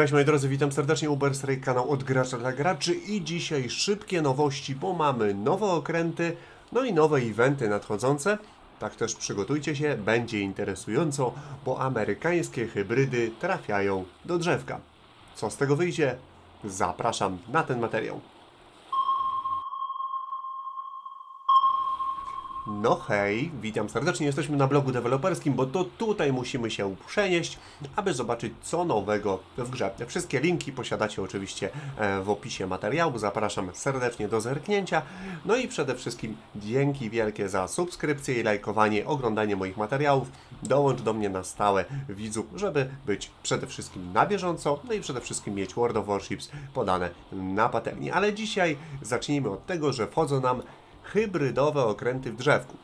Cześć moi drodzy, witam serdecznie Uberstray, kanał od gracza dla graczy i dzisiaj szybkie nowości, bo mamy nowe okręty, no i nowe eventy nadchodzące. Tak też przygotujcie się, będzie interesująco, bo amerykańskie hybrydy trafiają do drzewka. Co z tego wyjdzie? Zapraszam na ten materiał. No hej, witam serdecznie. Jesteśmy na blogu deweloperskim, bo to tutaj musimy się przenieść, aby zobaczyć co nowego w grze. Wszystkie linki posiadacie oczywiście e, w opisie materiału. Zapraszam serdecznie do zerknięcia. No i przede wszystkim dzięki wielkie za subskrypcję i lajkowanie, oglądanie moich materiałów. Dołącz do mnie na stałe widzów, żeby być przede wszystkim na bieżąco, no i przede wszystkim mieć World of Warships podane na patelni. Ale dzisiaj zacznijmy od tego, że wchodzą nam hybrydowe okręty w drzewku.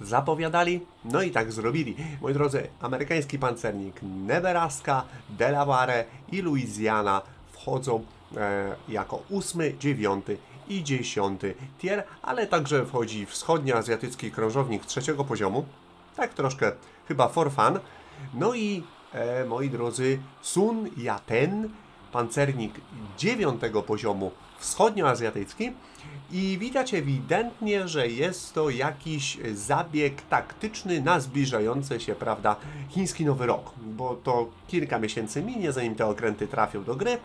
Zapowiadali, no i tak zrobili. Moi drodzy, amerykański pancernik Nebraska, Delaware i Louisiana wchodzą e, jako ósmy, dziewiąty i dziesiąty tier, ale także wchodzi wschodnioazjatycki krążownik trzeciego poziomu, tak troszkę chyba for fun. No i e, moi drodzy, Sun Yaten, pancernik dziewiątego poziomu wschodnioazjatycki i widać ewidentnie, że jest to jakiś zabieg taktyczny na zbliżający się, prawda, chiński Nowy Rok, bo to kilka miesięcy minie, zanim te okręty trafią do gry.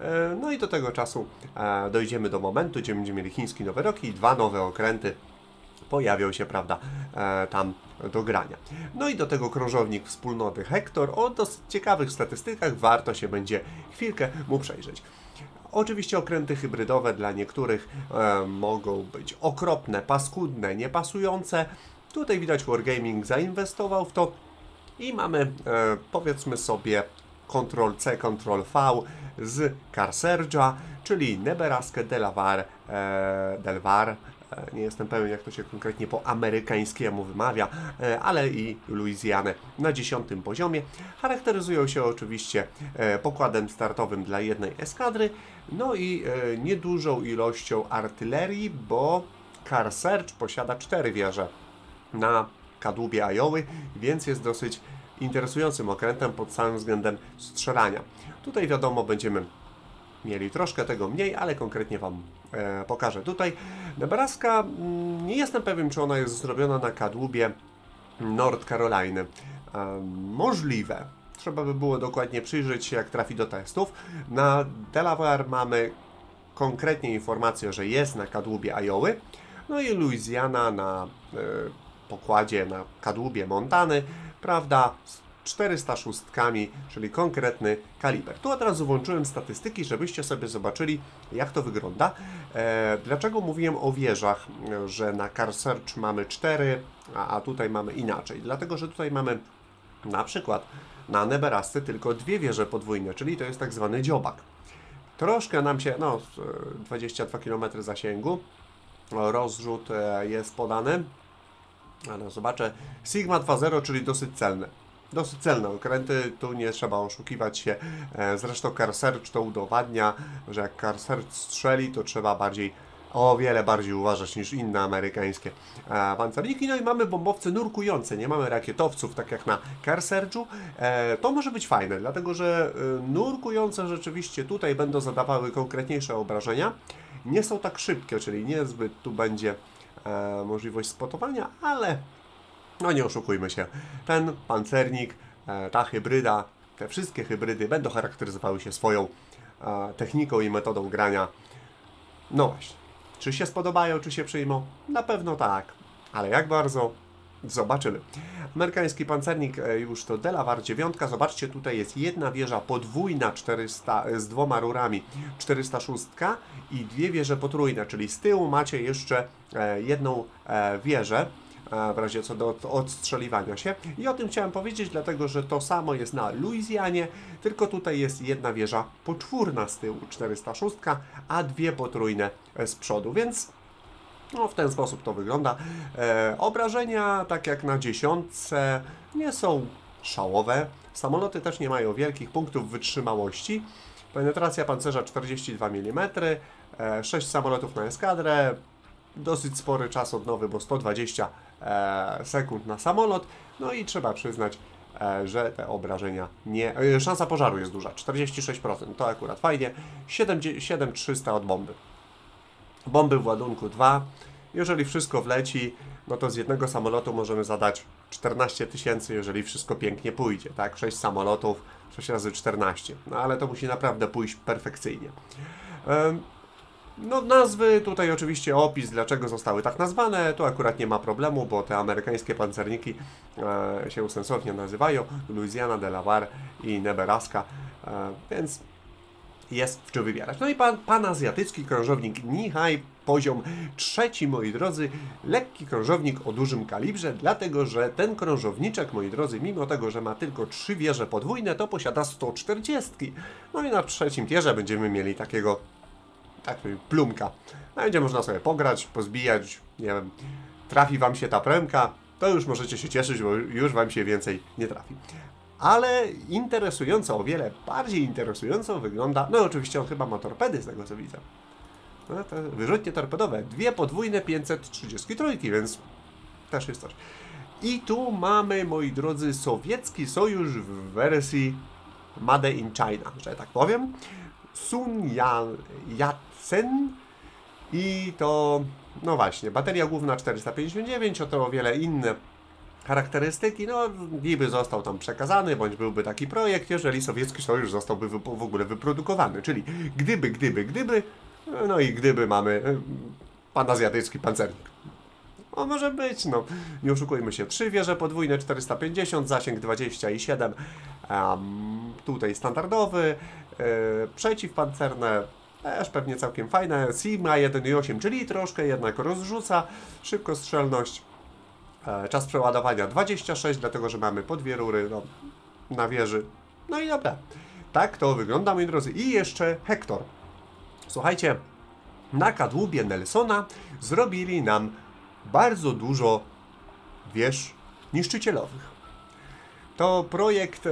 E, No i do tego czasu e, dojdziemy do momentu, gdzie będziemy mieli chiński Nowy Rok i dwa nowe okręty pojawią się, prawda, e, tam do grania. No i do tego krążownik wspólnoty Hector o dosyć ciekawych statystykach warto się będzie chwilkę mu przejrzeć. Oczywiście okręty hybrydowe dla niektórych e, mogą być okropne, paskudne, niepasujące. Tutaj widać Wargaming zainwestował w to i mamy e, powiedzmy sobie Ctrl-C, Ctrl-V z Carsergia, czyli Nebraska, Delaware, e, Delaware, nie jestem pewien jak to się konkretnie po amerykańskiemu wymawia, e, ale i Luizjanę na dziesiątym poziomie. Charakteryzują się oczywiście e, pokładem startowym dla jednej eskadry, no i e, niedużą ilością artylerii, bo Carserge posiada cztery wieże na kadłubie Ajoły, więc jest dosyć interesującym okrętem pod samym względem strzelania. Tutaj wiadomo będziemy mieli troszkę tego mniej, ale konkretnie Wam e, pokażę tutaj. Nebraska, mm, nie jestem pewien, czy ona jest zrobiona na kadłubie North Caroliny. E, możliwe. Trzeba by było dokładnie przyjrzeć się, jak trafi do testów. Na Delaware mamy konkretnie informację, że jest na kadłubie Iowy. No i Louisiana na e, pokładzie, na kadłubie Montany, prawda, 406, czyli konkretny kaliber. Tu od razu włączyłem statystyki, żebyście sobie zobaczyli, jak to wygląda. E, dlaczego mówiłem o wieżach, że na Car Search mamy 4, a, a tutaj mamy inaczej? Dlatego, że tutaj mamy na przykład na Nebrasce tylko dwie wieże podwójne, czyli to jest tak zwany dziobak. Troszkę nam się, no, e, 22 km zasięgu, rozrzut e, jest podany, ale zobaczę, Sigma 2.0, czyli dosyć celne. Dosyć celne okręty, tu nie trzeba oszukiwać się. E, Zresztą Car Search to udowadnia, że jak Car Search strzeli, to trzeba bardziej, o wiele bardziej uważać niż inne amerykańskie e, pancerniki. No i mamy bombowce nurkujące, nie mamy rakietowców, tak jak na Car Searchu. E, to może być fajne, dlatego że e, nurkujące rzeczywiście tutaj będą zadawały konkretniejsze obrażenia. Nie są tak szybkie, czyli niezbyt tu będzie e, możliwość spotowania, ale no nie oszukujmy się, ten pancernik, e, ta hybryda, te wszystkie hybrydy będą charakteryzowały się swoją e, techniką i metodą grania. No właśnie, czy się spodobają, czy się przyjmą? Na pewno tak, ale jak bardzo? Zobaczymy. Amerykański pancernik e, już to Delaware 9. Zobaczcie, tutaj jest jedna wieża podwójna 400, e, z dwoma rurami 406 i dwie wieże potrójne, czyli z tyłu macie jeszcze jedną wieżę w razie co do od- odstrzeliwania się. I o tym chciałem powiedzieć, dlatego że to samo jest na Luizjanie, tylko tutaj jest jedna wieża poczwórna z tyłu 406, a dwie potrójne z przodu, więc no, w ten sposób to wygląda. E, obrażenia, tak jak na dziesiątce, nie są szałowe. Samoloty też nie mają wielkich punktów wytrzymałości. Penetracja pancerza 42 mm, e, 6 samolotów na eskadrę, dosyć spory czas odnowy, bo 120 e, sekund na samolot. No i trzeba przyznać, e, że te obrażenia nie... e, Szansa pożaru jest duża, 46%, to akurat fajnie. 7 7300 od bomby. Bomby w ładunku 2. Jeżeli wszystko wleci, no to z jednego samolotu możemy zadać 14 tysięcy, jeżeli wszystko pięknie pójdzie, tak? 6 samolotów, 6 razy 14. No ale to musi naprawdę pójść perfekcyjnie. No nazwy, tutaj oczywiście opis, dlaczego zostały tak nazwane, tu akurat nie ma problemu, bo te amerykańskie pancerniki e, się sensownie nazywają, Louisiana, Delaware i Nebraska, e, więc jest w czym wybierać. No i pan, pan azjatycki krążownik Nihai, poziom trzeci, moi drodzy, lekki krążownik o dużym kalibrze, dlatego że ten krążowniczek, moi drodzy, mimo tego, że ma tylko trzy wieże podwójne, to posiada 140. No i na trzecim tierze będziemy mieli takiego tak plumka. No, będzie można sobie pograć, pozbijać, nie wiem, trafi Wam się ta premka, to już możecie się cieszyć, bo już Wam się więcej nie trafi. Ale interesująco, o wiele bardziej interesująco wygląda, no oczywiście on chyba ma torpedy z tego co widzę. No, te wyrzutnie torpedowe, dwie podwójne 533, więc też jest coś. I tu mamy, moi drodzy, sowiecki sojusz w wersji Made in China, że tak powiem. Sun Yat-sen i to, no właśnie, bateria główna 459, oto o wiele inne charakterystyki, no niby został tam przekazany, bądź byłby taki projekt, jeżeli sowiecki sojusz zostałby w ogóle wyprodukowany, czyli gdyby, gdyby, gdyby, no i gdyby mamy y, pan azjatycki pancernik. O, może być, no. Nie oszukujmy się. Trzy wieże podwójne 450, zasięg 27. Um, tutaj standardowy. Yy, przeciwpancerne też pewnie całkiem fajne. Sigma 1.8, czyli troszkę jednak rozrzuca. Szybkostrzelność. E, czas przeładowania 26, dlatego że mamy po dwie rury no, na wieży. No i dobra. Tak to wygląda, moi drodzy. I jeszcze Hektor. Słuchajcie, na kadłubie Nelsona zrobili nam bardzo dużo wież niszczycielowych. To projekt e,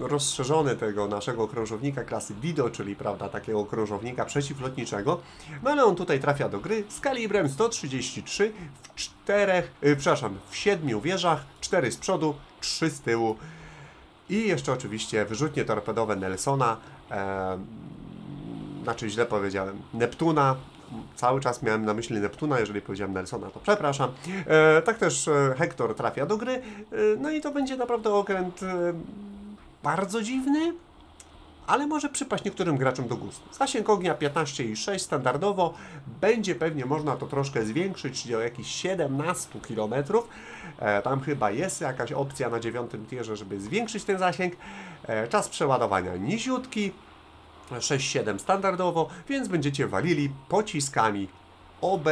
rozszerzony tego naszego krążownika klasy Dido, czyli prawda, takiego krążownika przeciwlotniczego. No ale on tutaj trafia do gry z kalibrem 133 w czterech, e, przepraszam, w siedmiu wieżach, cztery z przodu, trzy z tyłu. I jeszcze oczywiście wyrzutnie torpedowe Nelsona, e, znaczy źle powiedziałem, Neptuna. Cały czas miałem na myśli Neptuna, jeżeli powiedziałem Nelsona, to przepraszam. E, tak też e, Hektor trafia do gry. E, no i to będzie naprawdę okręt e, bardzo dziwny, ale może przypaść niektórym graczom do gustu. Zasięg ognia 15,6 standardowo, będzie pewnie można to troszkę zwiększyć do jakichś 17 km. E, tam chyba jest jakaś opcja na dziewiątym tierze, żeby zwiększyć ten zasięg. E, czas przeładowania niziutki, 6-7 standardowo, więc będziecie walili pociskami OB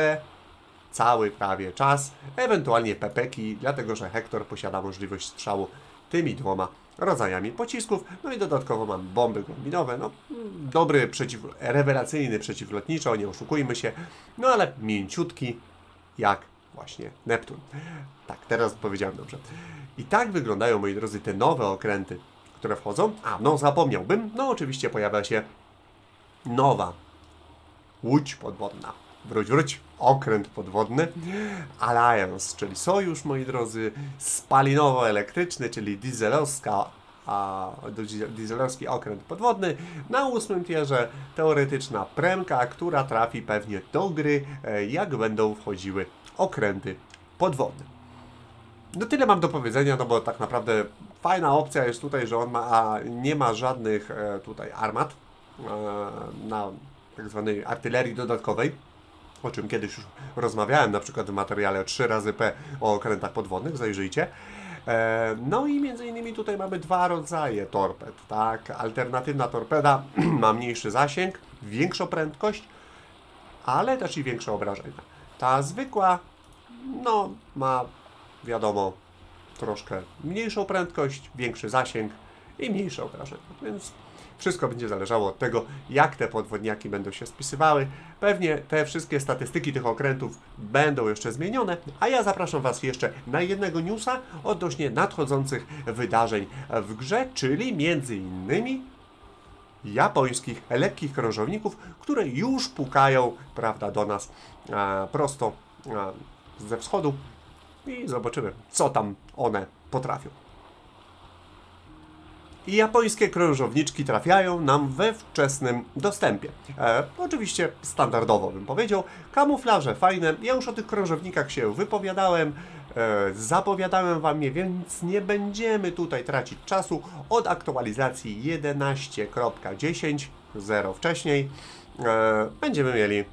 cały prawie czas, ewentualnie pepeki, dlatego że Hektor posiada możliwość strzału tymi dwoma rodzajami pocisków, no i dodatkowo mam bomby głębinowe, no dobry, przeciw, rewelacyjny przeciwlotniczo, nie oszukujmy się, no ale mięciutki jak właśnie Neptun. Tak, teraz powiedziałem dobrze. I tak wyglądają, moi drodzy, te nowe okręty, które wchodzą. A, no zapomniałbym, no oczywiście pojawia się nowa łódź podwodna. Wróć, wróć, okręt podwodny. Alliance, czyli sojusz, moi drodzy, spalinowo-elektryczny, czyli dieselowska, a, dieselowski okręt podwodny. Na ósmym tierze teoretyczna premka, która trafi pewnie do gry, e, jak będą wchodziły okręty podwodne. No tyle mam do powiedzenia, no bo tak naprawdę fajna opcja jest tutaj, że on ma, a nie ma żadnych e, tutaj armat e, na tak zwanej artylerii dodatkowej, o czym kiedyś już rozmawiałem, na przykład w materiale 3 razy P o okrętach podwodnych, zajrzyjcie. E, no i między innymi tutaj mamy dwa rodzaje torped, tak? Alternatywna torpeda ma mniejszy zasięg, większą prędkość, ale też i większe obrażenia. Ta zwykła, no, ma wiadomo, troszkę mniejszą prędkość, większy zasięg i mniejsze obrażenia. Więc wszystko będzie zależało od tego, jak te podwodniaki będą się spisywały. Pewnie te wszystkie statystyki tych okrętów będą jeszcze zmienione, a ja zapraszam Was jeszcze na jednego newsa odnośnie nadchodzących wydarzeń w grze, czyli między innymi japońskich lekkich krążowników, które już pukają, prawda, do nas e, prosto e, ze wschodu i zobaczymy, co tam one potrafią. I japońskie krążowniczki trafiają nam we wczesnym dostępie. E, oczywiście standardowo bym powiedział. Kamuflaże fajne. Ja już o tych krążownikach się wypowiadałem. E, zapowiadałem Wam je, więc nie będziemy tutaj tracić czasu. Od aktualizacji 11.10, 0 wcześniej, e, będziemy mieli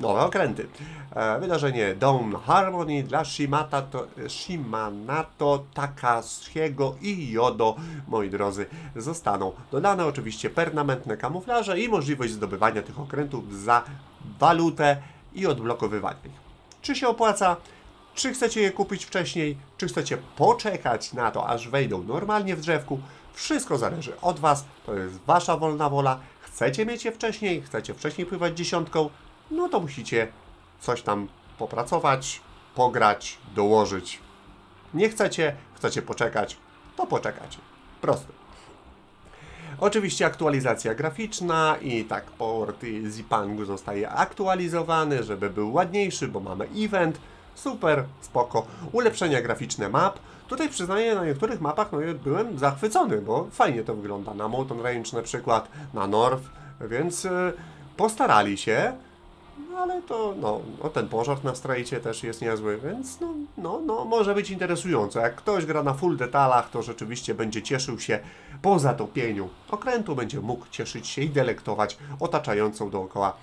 nowe okręty. E, wydarzenie Dawn Harmony dla Shimata to, Shimanato, Takashiego i Yodo, moi drodzy, zostaną dodane oczywiście permanentne kamuflaże i możliwość zdobywania tych okrętów za walutę i odblokowywania ich. Czy się opłaca? Czy chcecie je kupić wcześniej? Czy chcecie poczekać na to, aż wejdą normalnie w drzewku? Wszystko zależy od Was, to jest Wasza wolna wola. Chcecie mieć je wcześniej? Chcecie wcześniej pływać dziesiątką? No to musicie coś tam popracować, pograć, dołożyć. Nie chcecie, chcecie poczekać, to poczekacie. Proste. Oczywiście aktualizacja graficzna i tak port Zipangu zostaje aktualizowany, żeby był ładniejszy, bo mamy event. Super, spoko. Ulepszenia graficzne map. Tutaj przyznaję, na niektórych mapach no, byłem zachwycony, bo fajnie to wygląda. Na Mountain Range na przykład, na North, więc y, postarali się. No ale to, no, no ten pożar na strajcie też jest niezły, więc no, no, no, może być interesująco. Jak ktoś gra na full detalach, to rzeczywiście będzie cieszył się po zatopieniu okrętu, będzie mógł cieszyć się i delektować otaczającą dookoła,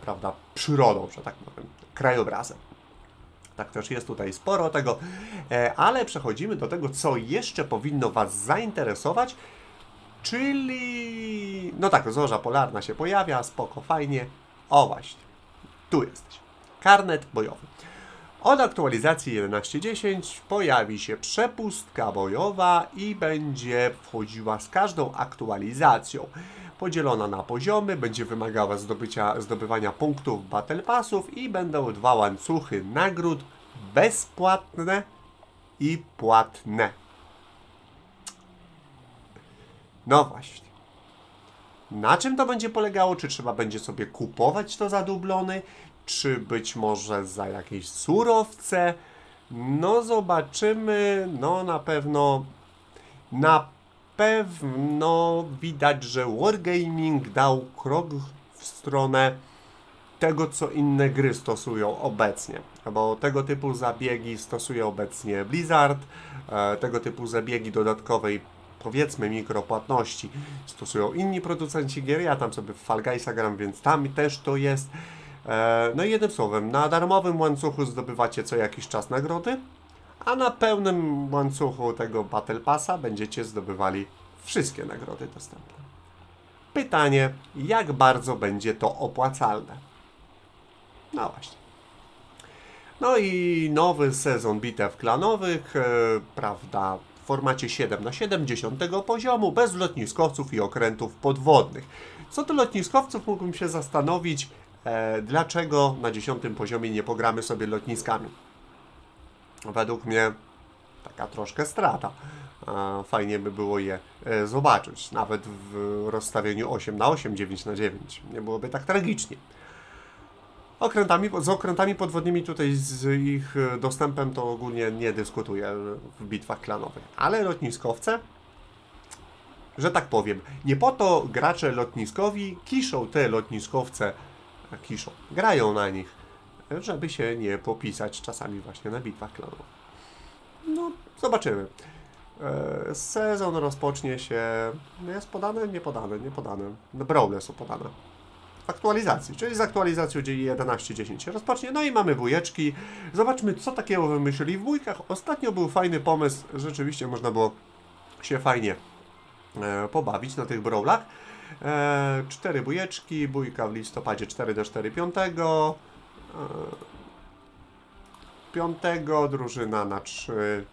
prawda, przyrodą, że tak powiem, krajobrazem. Tak też jest tutaj sporo tego, e, ale przechodzimy do tego, co jeszcze powinno Was zainteresować, czyli, no tak, zorza polarna się pojawia, spoko, fajnie, o właśnie, tu jesteś. Karnet bojowy. Od aktualizacji 11.10 pojawi się przepustka bojowa i będzie wchodziła z każdą aktualizacją. Podzielona na poziomy, będzie wymagała zdobycia, zdobywania punktów Battle Passów i będą dwa łańcuchy nagród bezpłatne i płatne. No właśnie. Na czym to będzie polegało? Czy trzeba będzie sobie kupować to za dublony? Czy być może za jakieś surowce? No zobaczymy. No na pewno na pewno widać, że Wargaming dał krok w stronę tego, co inne gry stosują obecnie. Bo tego typu zabiegi stosuje obecnie Blizzard, e, tego typu zabiegi dodatkowej powiedzmy mikropłatności stosują inni producenci gier, ja tam sobie w Fall Guysa gram, więc tam też to jest. E, no i jednym słowem, na darmowym łańcuchu zdobywacie co jakiś czas nagrody, a na pełnym łańcuchu tego Battle Passa będziecie zdobywali wszystkie nagrody dostępne. Pytanie, jak bardzo będzie to opłacalne? No właśnie. No i nowy sezon bitew klanowych, e, prawda, formacie 7 na 70 poziomu, bez lotniskowców i okrętów podwodnych. Co do lotniskowców mógłbym się zastanowić, e, dlaczego na 10 poziomie nie pogramy sobie lotniskami. Według mnie taka troszkę strata. E, Fajnie by było je e, zobaczyć, nawet w rozstawieniu 8 na 8, 9 na 9. Nie byłoby tak tragicznie. Okrętami, z okrętami podwodnymi tutaj z ich e, dostępem to ogólnie nie dyskutuję w bitwach klanowych. Ale lotniskowce, że tak powiem, nie po to gracze lotniskowi kiszą te lotniskowce, kiszą, grają na nich, żeby się nie popisać czasami właśnie na bitwach klanowych. No, zobaczymy. E, Sezon rozpocznie się. Jest podane? Nie podane, nie podane. Brawle są podane aktualizacji, czyli z aktualizacją 11.10 się rozpocznie. No i mamy bujeczki. Zobaczmy, co takiego wymyślili w bójkach. Ostatnio był fajny pomysł, rzeczywiście można było się fajnie e, pobawić na tych brawlach. E, cztery bujeczki, bójka w listopadzie 4 do 4 5. E, 5 drużyna na 3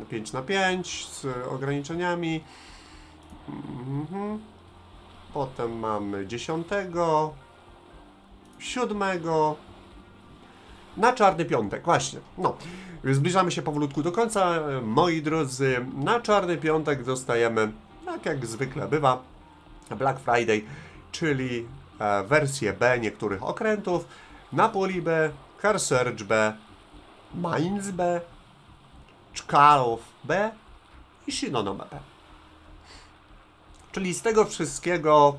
na 5 na 5 z ograniczeniami. Mhm. Potem mamy 10, 7, na czarny piątek, właśnie. No, zbliżamy się powolutku do końca. Moi drodzy, na czarny piątek dostajemy, tak jak zwykle bywa, Black Friday, czyli e, wersję B niektórych okrętów, Napoli B, Car Surge B, Mainz B, Czkalów B i Shinonome B. Czyli z tego wszystkiego,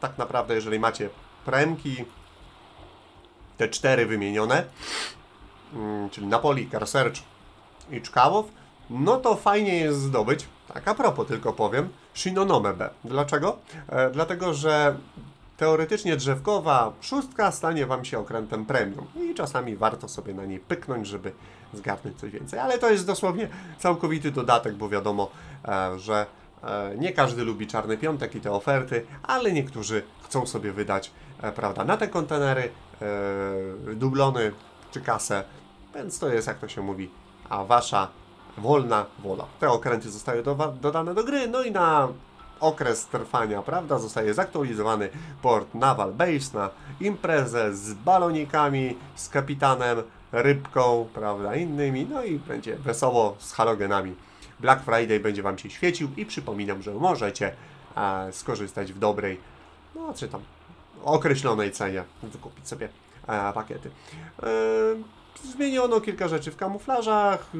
tak naprawdę, jeżeli macie premki, te cztery wymienione, mm, czyli Napoli, Carsearch i Czkałow, no to fajnie jest zdobyć, tak a propos tylko powiem, Shinonome B. Dlaczego? E, dlatego, że teoretycznie drzewkowa szóstka stanie Wam się okrętem premium i czasami warto sobie na niej pyknąć, żeby zgarnąć coś więcej, ale to jest dosłownie całkowity dodatek, bo wiadomo, e, że nie każdy lubi czarny piątek i te oferty, ale niektórzy chcą sobie wydać, e, prawda, na te kontenery e, dublony czy kasę, więc to jest, jak to się mówi, a wasza wolna wola. Te okręty zostają dowa- dodane do gry, no i na okres trwania, prawda, zostaje zaktualizowany port Naval Base na imprezę z balonikami, z kapitanem, rybką, prawda, innymi, no i będzie wesoło z halogenami. Black Friday będzie Wam się świecił i przypominam, że możecie e, skorzystać w dobrej, no czy tam określonej cenie, wykupić sobie e, pakiety. E, zmieniono kilka rzeczy w kamuflażach, e,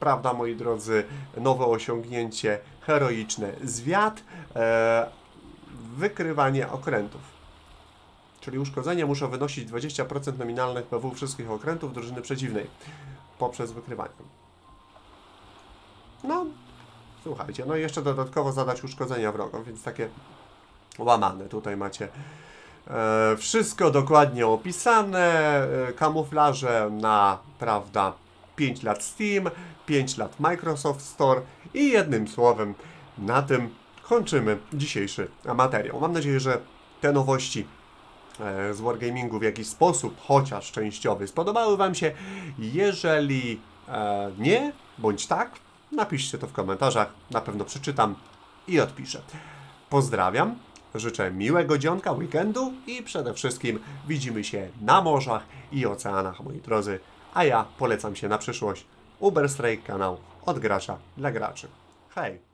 prawda moi drodzy, nowe osiągnięcie, heroiczne zwiat, e, wykrywanie okrętów. Czyli uszkodzenia muszą wynosić 20% nominalnych PW wszystkich okrętów drużyny przeciwnej poprzez wykrywanie. No, słuchajcie, no i jeszcze dodatkowo zadać uszkodzenia wrogom, więc takie łamane. Tutaj macie e, wszystko dokładnie opisane, e, kamuflaże na, prawda, 5 lat Steam, 5 lat Microsoft Store i jednym słowem na tym kończymy dzisiejszy materiał. Mam nadzieję, że te nowości e, z Wargamingu w jakiś sposób, chociaż częściowy, spodobały Wam się. Jeżeli e, nie, bądź tak, napiszcie to w komentarzach, na pewno przeczytam i odpiszę. Pozdrawiam, życzę miłego dzionka, weekendu i przede wszystkim widzimy się na morzach i oceanach, moi drodzy. A ja polecam się na przyszłość Uber Strike kanał od gracza dla graczy. Hej!